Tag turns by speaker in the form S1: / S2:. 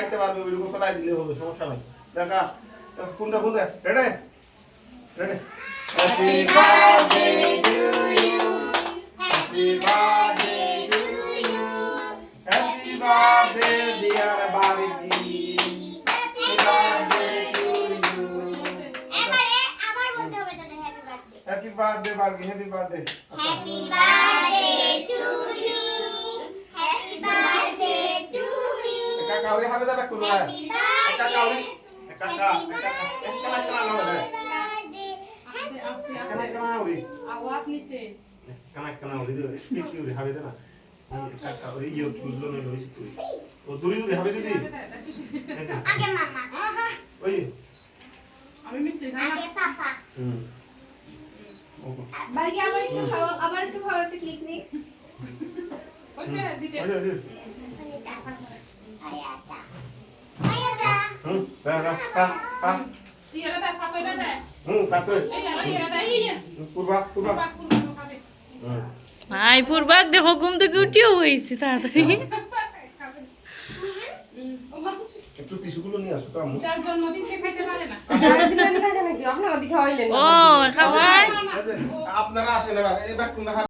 S1: খাইতে পারবে ওইরকম ফেলাই দিলে হবে সমস্যা নাই। দেখা কোনটা কোনটা? রেডে রেডে happy birthday to you happy birthday to you happy birthday dear Babiji happy birthday to you
S2: এবারে আবার বলতে হবে তাদের happy birthday
S1: happy birthday birthday happy birthday
S2: happy birthday to you happy birthday to
S1: ওরে হবে যাবে কোন ওরে
S2: বার্থডে
S1: কাকা কাকা কাকা কাকা না হবে। কি কি না না লইছি তুই ও দূরে দিদি
S2: আগে মামা।
S3: আহা,
S1: ওই।
S3: আমি
S2: আগে পাপা।
S1: হুম।
S4: আবার একটু খাওয়া আবার একটু খাওয়া ক্লিক নেই?
S1: ওই ওই হুম কা কা
S3: এই ইয়ে
S1: পূর্বা পূর্বা।
S5: পূর্বাক দেখো ঘুম থেকে উঠিও হয়েছে তাড়াতাড়ি।
S1: একটু টিস্যুগুলো নিয়ে আসো তো আম্মু
S3: যার জন্মদিন সে খাইতে পারে না।
S4: আপনারা দিকে হইলেন
S5: ও খাবার
S1: আপনারা আসেন এবার এই ব্যাগ কোনটা